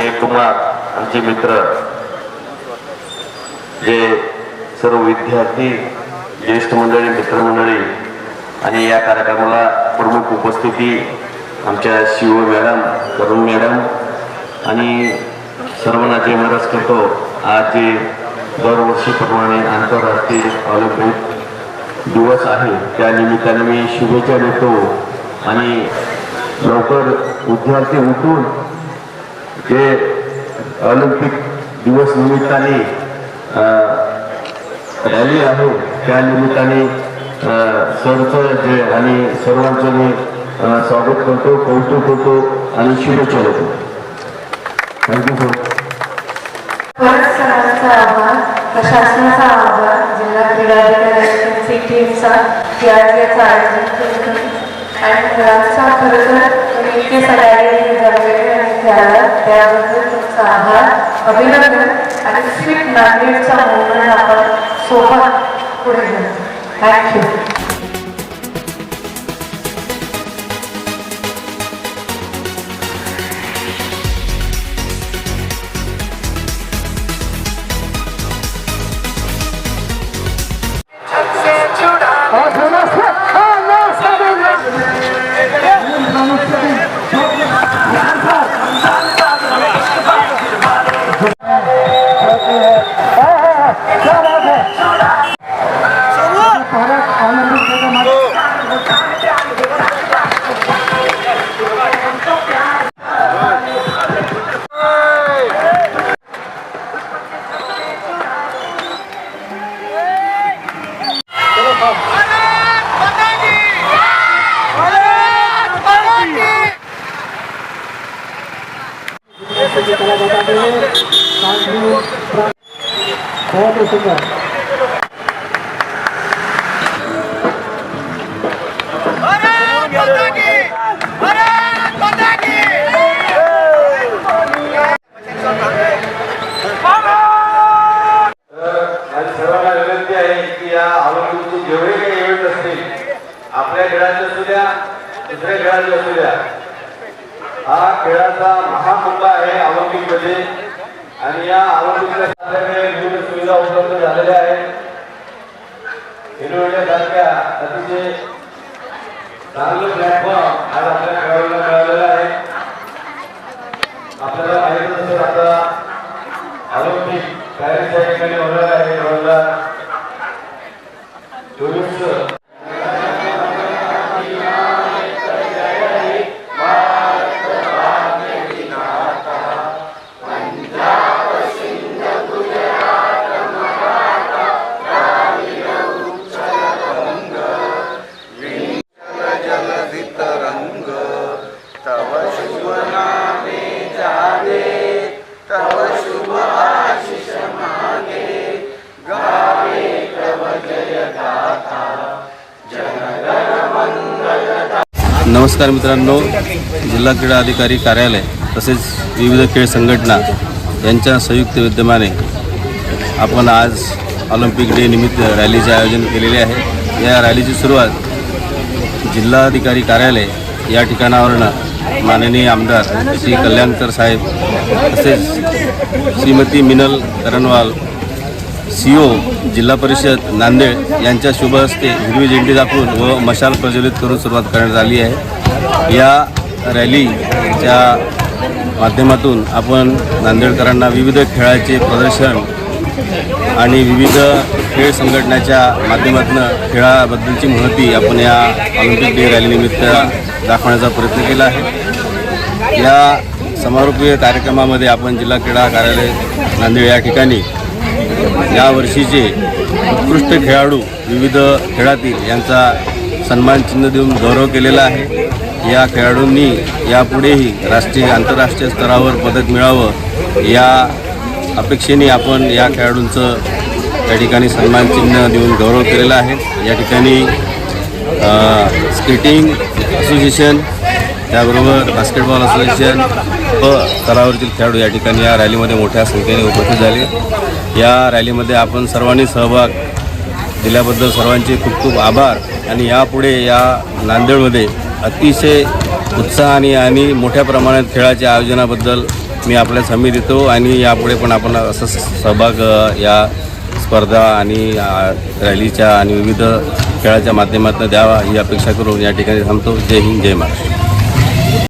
जयकुमार आमचे मित्र जे सर्व विद्यार्थी ज्येष्ठ मंडळी मित्रमंडळी आणि या कार्यक्रमाला प्रमुख उपस्थिती आमच्या शिव मॅडम करुण मॅडम आणि सर्वांना जे महाराज करतो आज जे दरवर्षीप्रमाणे आंतरराष्ट्रीय ऑलिम्पिक दिवस आहे त्या निमित्ताने मी शुभेच्छा देतो आणि लवकर विद्यार्थी उठून जे ऑलिम्पिक दिवस निमित्ताने रॅली आहे. त्या निमित्ताने सरचं जे आणि सर्वांचं मी स्वागत करतो कौतुक होतो आणि शुभेच्छा देतो. थँक्यू सर सरांचा आभार प्रशासनाचा आभार जिल्हा क्रीडा टीमचा की आयोजन आणि मुलांचा खरं तर इतके सगळ्यांनी अभिनंदन. आणि स्वीट नांदेडचा मोमेंट आपण सोबत पुढे घेऊ. थँक्यू आणि सर्वांना विनंती आहे की जेवढे काही इव्हेंट असतील आपल्या खेळाचे असू द्या दुसऱ्या खेळाचे असू द्या. हा खेळाचा महाकुंभ आहे ऑलिम्पिकमध्ये आणि या ऑलिम्पिकला आपल्याकडे विविध सुविधा उपलब्ध झालेल्या आहेत. खेलो सारख्या अतिशय चांगलं प्लॅटफॉर्म आज आपल्या खेळाडूंना मिळालेलं आहे आपल्याला माहिती असेल आता नमस्कार मित्रांनो जिल्हा क्रीडा अधिकारी कार्यालय तसेच विविध खेळ संघटना यांच्या संयुक्त विद्यमाने आपण आज ऑलिम्पिक डे निमित्त रॅलीचे आयोजन केलेले आहे. या रॅलीची सुरुवात जिल्हाधिकारी कार्यालय या ठिकाणावरनं माननीय आमदार श्री कल्याणकर साहेब तसेच श्रीमती मिनल करणवाल सी ओ जिल्हा परिषद नांदेड यांच्या शुभ हस्ते हिरवी झेंडी दाखवून व मशाल प्रज्वलित करून सुरुवात करण्यात आली आहे. या रॅलीच्या माध्यमातून आपण नांदेडकरांना विविध खेळाचे प्रदर्शन आणि विविध खेळ संघटनेच्या माध्यमातून खेळाबद्दलची माहिती आपण या ऑलिम्पिक डे रॅलीनिमित्त दाखवण्याचा प्रयत्न केला आहे. या समारोपीय कार्यक्रमामध्ये आपण जिल्हा क्रीडा कार्यालय नांदेड या ठिकाणी यावर्षीचे उत्कृष्ट खेळाडू विविध खेळातील यांचा सन्मान चिन्ह देऊन गौरव केलेला आहे या खेळाडूंनी यापुढेही राष्ट्रीय आंतरराष्ट्रीय स्तरावर पदक मिळावं या अपेक्षेने आपण या खेळाडूंचं या ठिकाणी सन्मान चिन्ह देऊन गौरव केलेला आहे. या ठिकाणी स्केटिंग असोसिएशन त्याबरोबर बास्केटबॉल असोसिएशन व स्तरावरील खेळाडू या ठिकाणी या रॅलीमध्ये मोठ्या संख्येने उपस्थित झाले. या रॅलीमध्ये आपण सर्वांनी सहभाग दिल्याबद्दल सर्वांचे खूप खूप आभार. आणि यापुढे या नांदेडमध्ये अतिशय उत्साहाने आणि मोठ्या प्रमाणात खेळाच्या आयोजनाबद्दल मी आपल्याला हमी देतो आणि यापुढे पण आपण असं सहभाग या स्पर्धा आणि रॅलीच्या आणि विविध खेळाच्या माध्यमातून द्यावा ही अपेक्षा करून या ठिकाणी थांबतो. जय हिंद जय महाराष्ट्र.